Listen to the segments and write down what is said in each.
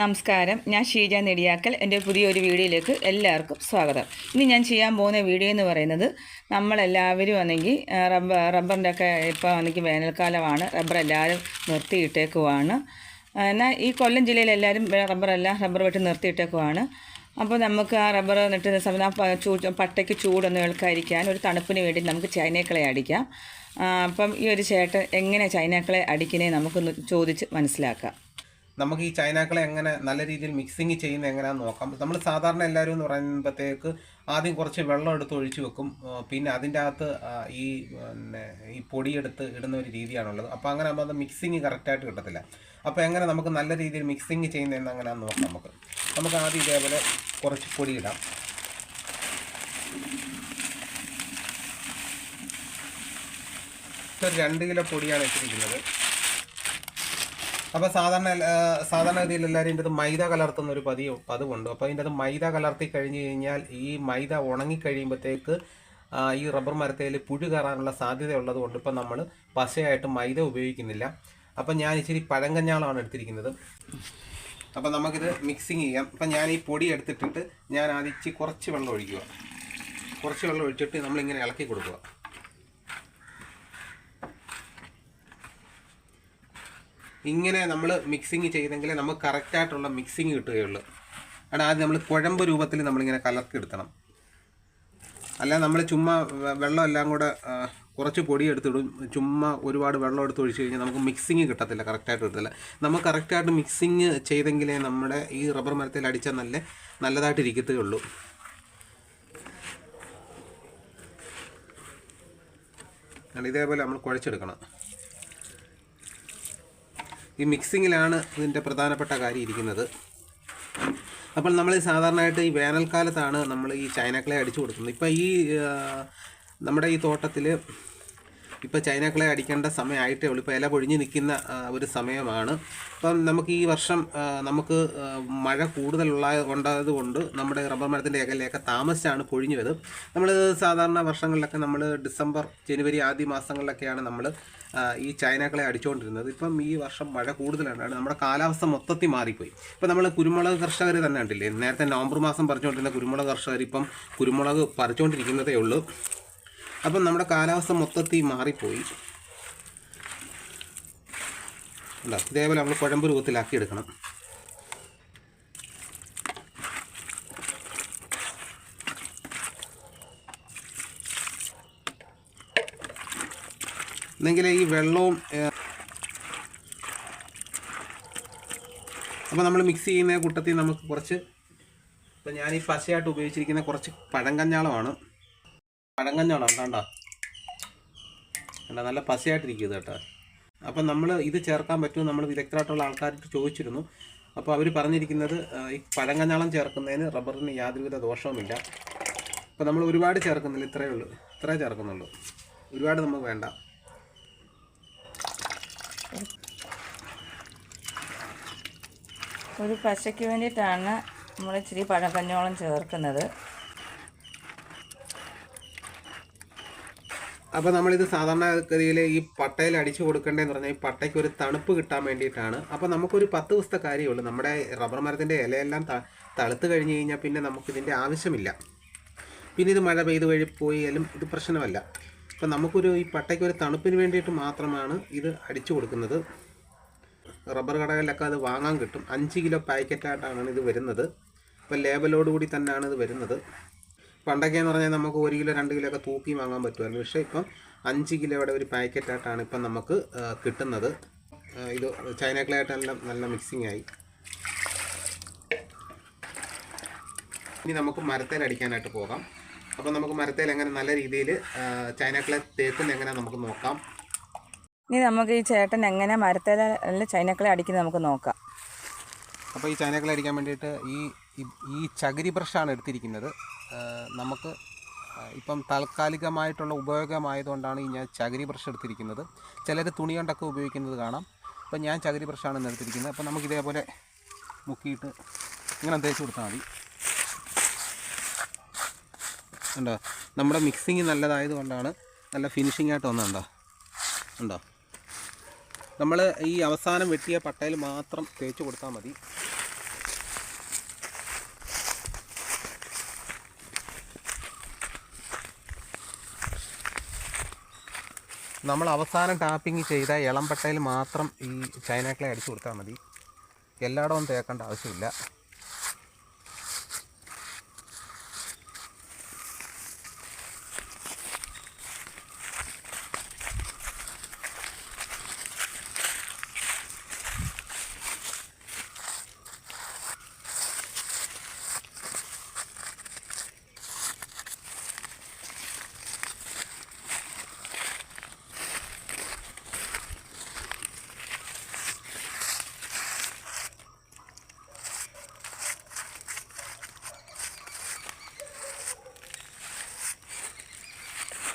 നമസ്കാരം. ഞാൻ ഷീജ നെടിയാക്കൽ. എന്റെ പുതിയൊരു വീഡിയോയിലേക്ക് എല്ലാവർക്കും സ്വാഗതം. ഇനി ഞാൻ ചെയ്യാൻ പോകുന്ന വീഡിയോ എന്ന് പറയുന്നത് നമ്മളെല്ലാവരും ആണെങ്കിൽ റബ്ബർ റബ്ബറിന്റെ ഒക്കെ ഇപ്പോൾ ആണെങ്കിൽ വേനൽക്കാലമാണ്. റബ്ബർ എല്ലാവരും നിർത്തിയിട്ടേക്കുവാണ്. എന്നാൽ ഈ കൊല്ലം ജില്ലയിൽ എല്ലാവരും റബ്ബറെല്ലാം റബ്ബർ വെട്ടി നിർത്തിയിട്ടേക്കുവാണ്. അപ്പോൾ നമുക്ക് ആ റബ്ബർ നിട്ടുന്ന സമയത്ത് ആ ചൂ പട്ടയ്ക്ക് ചൂടൊന്നും ഏൽക്കാതിരിക്കാൻ ഒരു തണുപ്പിന് വേണ്ടി നമുക്ക് ചൈനക്കളെ അടിക്കാം. അപ്പം ഈ ഒരു ചേട്ടൻ എങ്ങനെ ചൈനക്കളെ അടിക്കുന്നേ നമുക്കൊന്ന് ചോദിച്ച് മനസ്സിലാക്കാം. നമുക്ക് ഈ ചൈനാക്കളെ എങ്ങനെ നല്ല രീതിയിൽ മിക്സിങ് ചെയ്യുന്ന എങ്ങനെയാണെന്ന് നോക്കാം. നമ്മൾ സാധാരണ എല്ലാവരും എന്ന് പറയുമ്പോഴത്തേക്ക് ആദ്യം കുറച്ച് വെള്ളം എടുത്ത് ഒഴിച്ചു വെക്കും. പിന്നെ അതിന്റെ അകത്ത് ഈ പിന്നെ ഈ പൊടിയെടുത്ത് ഇടുന്ന ഒരു രീതിയാണുള്ളത്. അപ്പോൾ അങ്ങനെ ആകുമ്പോൾ അത് മിക്സിങ് കറക്റ്റായിട്ട് കിട്ടത്തില്ല. അപ്പോൾ എങ്ങനെ നമുക്ക് നല്ല രീതിയിൽ മിക്സിങ് ചെയ്യുന്നതെന്ന് എങ്ങനെയാണെന്ന് നോക്കാം നമുക്ക്. നമുക്ക് ആദ്യം ഇതേപോലെ കുറച്ച് പൊടി ഇടാം. രണ്ട് കിലോ പൊടിയാണ് ഇട്ടിരിക്കുന്നത്. അപ്പോൾ സാധാരണ സാധാരണ ഗതിയിൽ എല്ലാവരും ഇത് മൈദ കലർത്തുന്ന ഒരു പതിവ് പതിവുണ്ട്. അപ്പോൾ ഇതിന്റെ അത് മൈദ കലർത്തി കഴിഞ്ഞു കഴിഞ്ഞാൽ ഈ മൈദ ഉണങ്ങി കഴിയുമ്പോഴത്തേക്ക് ഈ റബ്ബർ മരത്തേൽ പുഴു കയറാനുള്ള സാധ്യത ഉള്ളത് കൊണ്ട് ഇപ്പം നമ്മൾ പശയായിട്ട് മൈദ ഉപയോഗിക്കുന്നില്ല. അപ്പം ഞാൻ ഇച്ചിരി പഴങ്കഞ്ഞാളാണ് എടുത്തിരിക്കുന്നത്. അപ്പം നമുക്കിത് മിക്സിങ് ചെയ്യാം. അപ്പം ഞാൻ ഈ പൊടി എടുത്തിട്ടിട്ട് ഞാൻ ആദ്യം കുറച്ച് വെള്ളം ഒഴിക്കുക. കുറച്ച് വെള്ളം ഒഴിച്ചിട്ട് നമ്മളിങ്ങനെ ഇളക്കി കൊടുക്കുക. ഇങ്ങനെ നമ്മൾ മിക്സിങ് ചെയ്തെങ്കിലേ നമുക്ക് കറക്റ്റായിട്ടുള്ള മിക്സിങ് കിട്ടുകയുള്ളൂ. ആണ് ആദ്യം നമ്മൾ കുഴമ്പ് രൂപത്തിൽ നമ്മളിങ്ങനെ കലർത്തിയെടുക്കണം അല്ല നമ്മൾ ചുമ്മാ വെള്ളം എല്ലാം കൂടെ കുറച്ച് പൊടി എടുത്തിടും ചുമ്മാ ഒരുപാട് വെള്ളം എടുത്ത് ഒഴിച്ച് കഴിഞ്ഞാൽ നമുക്ക് മിക്സിങ് കിട്ടത്തില്ല കറക്റ്റായിട്ട് കിട്ടത്തില്ല. നമ്മൾ കറക്റ്റായിട്ട് മിക്സിങ് ചെയ്തെങ്കിലേ നമ്മുടെ ഈ റബ്ബർ മരത്തിൽ അടിച്ചാൽ നല്ല നല്ലതായിട്ട് ഇരിക്കത്തുള്ളൂ കാരണം ഇതേപോലെ നമ്മൾ കുഴച്ചെടുക്കണം. ഈ മിക്സിങ്ങിലാണ് ഇതിന്റെ പ്രധാനപ്പെട്ട കാര്യം ഇരിക്കുന്നത്. അപ്പോൾ നമ്മൾ സാധാരണയായിട്ട് ഈ വേനൽക്കാലത്താണ് നമ്മൾ ഈ ചൈനക്കളെ അടിച്ചു കൊടുക്കുന്നത്. ഇപ്പോൾ ഈ നമ്മുടെ ഈ തോട്ടത്തിൽ ഇപ്പോൾ ചൈനക്കളെ അടിക്കേണ്ട സമയമായിട്ടേ ഉള്ളൂ. ഇപ്പോൾ ഇല പൊഴിഞ്ഞ് നിൽക്കുന്ന ഒരു സമയമാണ്. അപ്പം നമുക്ക് ഈ വർഷം നമുക്ക് മഴ കൂടുതലുള്ള ഉണ്ടായത് കൊണ്ട് നമ്മുടെ റബ്ബർ മരത്തിന്റെ ഇലയൊക്കെ താമസിച്ചാണ് പൊഴിഞ്ഞത്. നമ്മൾ സാധാരണ വർഷങ്ങളിലൊക്കെ നമ്മൾ ഡിസംബർ ജനുവരി ആദ്യ മാസങ്ങളിലൊക്കെയാണ് നമ്മൾ ഈ ചൈനക്കളെ അടിച്ചുകൊണ്ടിരുന്നത് ഇപ്പം ഈ വർഷം മഴ കൂടുതലാണ്. നമ്മുടെ കാലാവസ്ഥ മൊത്തത്തിൽ മാറിപ്പോയി. ഇപ്പം നമ്മൾ കുരുമുളക് കർഷകർ തന്നെ ഉണ്ടല്ലേ നേരത്തെ നവംബർ മാസം പറിച്ചുകൊണ്ടിരുന്ന കുരുമുളക് കർഷകർ ഇപ്പം കുരുമുളക് പറിച്ചുകൊണ്ടിരിക്കുന്നതേ ഉള്ളൂ. അപ്പം നമ്മുടെ കാലാവസ്ഥ മൊത്തത്തിൽ മാറിപ്പോയി. അല്ല ഇതേപോലെ നമ്മൾ കുഴമ്പ് രൂപത്തിലാക്കി എടുക്കണം. എന്നെങ്കിൽ ഈ വെള്ളവും അപ്പോൾ നമ്മൾ മിക്സ് ചെയ്യുന്ന കൂട്ടത്തിൽ നമുക്ക് കുറച്ച് ഇപ്പം ഞാൻ ഈ പശയായിട്ട് ഉപയോഗിച്ചിരിക്കുന്ന കുറച്ച് പഴങ്കഞ്ഞാളമാണ് പഴങ്കഞ്ഞാളം കണ്ടോ നല്ല പശയായിട്ടിരിക്കും ഇത് കേട്ടോ. അപ്പം നമ്മൾ ഇത് ചേർക്കാൻ പറ്റുമോ നമ്മൾ വിദഗ്ധരായിട്ടുള്ള ആൾക്കാരോട് ചോദിച്ചിരുന്നു. അപ്പോൾ അവർ പറഞ്ഞിരിക്കുന്നത് ഈ പഴങ്കഞ്ഞാളം ചേർക്കുന്നതിന് റബ്ബറിന് യാതൊരുവിധ ദോഷവുമില്ല. അപ്പോൾ നമ്മൾ ഒരുപാട് ചേർക്കുന്നില്ല ഇത്രയേ ഉള്ളൂ. ഇത്രേ ചേർക്കുന്നുള്ളൂ. ഒരുപാട് നമുക്ക് വേണ്ട. ഒരു പശയ്ക്ക് വേണ്ടിയിട്ടാണ് നമ്മൾ ഇച്ചിരി പഴക്കഞ്ഞോളം ചേർക്കുന്നത്. അപ്പോൾ നമ്മളിത് സാധാരണഗതിയിൽ ഈ പട്ടയിൽ അടിച്ചു കൊടുക്കേണ്ടതെന്ന് പറഞ്ഞാൽ ഈ പട്ടയ്ക്ക് ഒരു തണുപ്പ് കിട്ടാൻ വേണ്ടിയിട്ടാണ്. അപ്പോൾ നമുക്കൊരു പത്ത് ദിവസത്തെ കാര്യമുള്ളൂ നമ്മുടെ റബ്ബർ മരത്തിന്റെ ഇലയെല്ലാം തളുത്ത് കഴിഞ്ഞ് കഴിഞ്ഞാൽ പിന്നെ നമുക്കിതിന്റെ ആവശ്യമില്ല. പിന്നെ ഇത് മഴ പെയ്ത് വഴി പോയാലും ഇത് പ്രശ്നമല്ല. അപ്പോൾ നമുക്കൊരു ഈ പട്ടയ്ക്ക് ഒരു തണുപ്പിന് വേണ്ടിയിട്ട് മാത്രമാണ് ഇത് അടിച്ചു കൊടുക്കുന്നത്. റബ്ബർ കടകളിലൊക്കെ അത് വാങ്ങാൻ കിട്ടും. അഞ്ച് കിലോ പാക്കറ്റായിട്ടാണ് ഇത് വരുന്നത്. അപ്പോൾ ലേബലോടുകൂടി തന്നെയാണ് ഇത് വരുന്നത്. പണ്ടൊക്കെ എന്ന് പറഞ്ഞാൽ നമുക്ക് ഒരു കിലോ രണ്ട് കിലോ ഒക്കെ തൂക്കി വാങ്ങാൻ പറ്റുമായിരുന്നു. പക്ഷേ ഇപ്പം അഞ്ച് കിലോയുടെ ഒരു പാക്കറ്റായിട്ടാണ് ഇപ്പം നമുക്ക് കിട്ടുന്നത്. ഇത് ചൈനക്കളായിട്ട് നല്ല നല്ല മിക്സിംഗ് ആയി. ഇനി നമുക്ക് മരത്തേൽ അടിക്കാനായിട്ട് പോകാം. അപ്പോൾ നമുക്ക് മരത്തേൽ എങ്ങനെ നല്ല രീതിയിൽ ചൈനക്കളെ തേക്കുന്ന എങ്ങനെ നമുക്ക് നോക്കാം. ഇനി നമുക്ക് ഈ ചേട്ടൻ എങ്ങനെ മരത്തേലെ ചൈനക്കളെ അടിക്കുന്നത് നമുക്ക് നോക്കാം. അപ്പോൾ ഈ ചൈനകളെ അടിക്കാൻ വേണ്ടിയിട്ട് ഈ ഈ- ചകിരി ബ്രഷാണ് എടുത്തിരിക്കുന്നത്. നമുക്ക് ഇപ്പം താൽക്കാലികമായിട്ടുള്ള ഉപയോഗമായതുകൊണ്ടാണ് ഈ ഞാൻ ചകിരി ബ്രഷ് എടുത്തിരിക്കുന്നത്. ചിലർ തുണി കൊണ്ടൊക്കെ ഉപയോഗിക്കുന്നത് കാണാം. അപ്പം ഞാൻ ചകിരി ബ്രഷാണ് ഇന്ന് എടുത്തിരിക്കുന്നത്. അപ്പം നമുക്ക് ഇതേപോലെ മുക്കിയിട്ട് ഇങ്ങനെ തേച്ച് കൊടുത്താൽ മതി. ഉണ്ടോ നമ്മുടെ മിക്സിങ് നല്ലതായത് കൊണ്ടാണ് നല്ല ഫിനിഷിംഗ് ആയിട്ട് വന്നുണ്ടോ ഉണ്ടോ നമ്മൾ ഈ അവസാനം വെട്ടിയ പട്ടയിൽ മാത്രം തേച്ച് കൊടുത്താൽ മതി. നമ്മൾ അവസാനം ടാപ്പിംഗ് ചെയ്ത ഇളംപട്ടയിൽ മാത്രം ഈ ചൈനക്കളെ അടിച്ചു കൊടുത്താൽ മതി. എല്ലായിടവും തേക്കേണ്ട ആവശ്യമില്ല.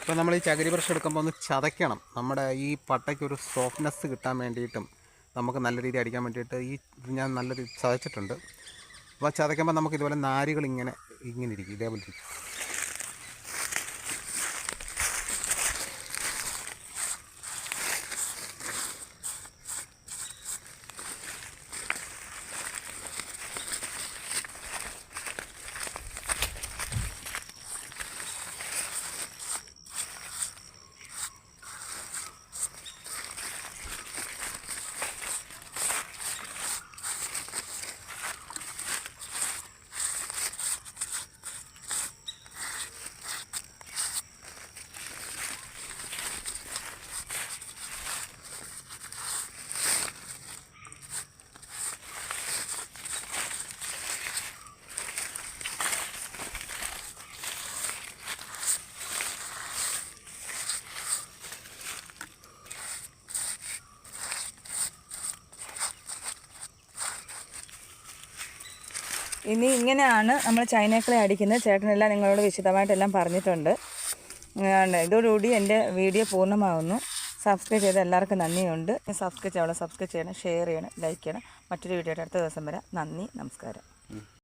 ഇപ്പോൾ നമ്മൾ ഈ ചകിരി ബ്രഷ് എടുക്കുമ്പോൾ ഒന്ന് ചതയ്ക്കണം. നമ്മുടെ ഈ പട്ടയ്ക്ക് ഒരു സോഫ്റ്റ്നെസ് കിട്ടാൻ വേണ്ടിയിട്ടും നമുക്ക് നല്ല രീതിയിൽ അടിക്കാൻ വേണ്ടിയിട്ട് ഈ ഞാൻ നല്ല ചതച്ചിട്ടുണ്ട്. അപ്പോൾ ചതയ്ക്കുമ്പോൾ നമുക്ക് ഇതുപോലെ നാരുകൾ ഇങ്ങനെ ഇങ്ങനെ ഇരിക്കും ഇതേപോലെ ഇരിക്കും. ഇനി ഇങ്ങനെയാണ് നമ്മൾ ചൈനക്കളെ അടിക്കുന്നത്. ചേട്ടനെല്ലാം നിങ്ങളോട് വിശദമായിട്ടെല്ലാം പറഞ്ഞിട്ടുണ്ട്. ഇതോടുകൂടി എന്റെ വീഡിയോ പൂർണമാകുന്നു സബ്സ്ക്രൈബ് ചെയ്ത എല്ലാവർക്കും നന്ദിയുണ്ട്. സബ്സ്ക്രൈബ് ചെയ്യണം സബ്സ്ക്രൈബ് ചെയ്യണം ഷെയർ ചെയ്യണം ലൈക്ക് ചെയ്യണം. മറ്റൊരു വീഡിയോയുടെ അടുത്ത ദിവസം വരാം. നന്ദി നമസ്കാരം.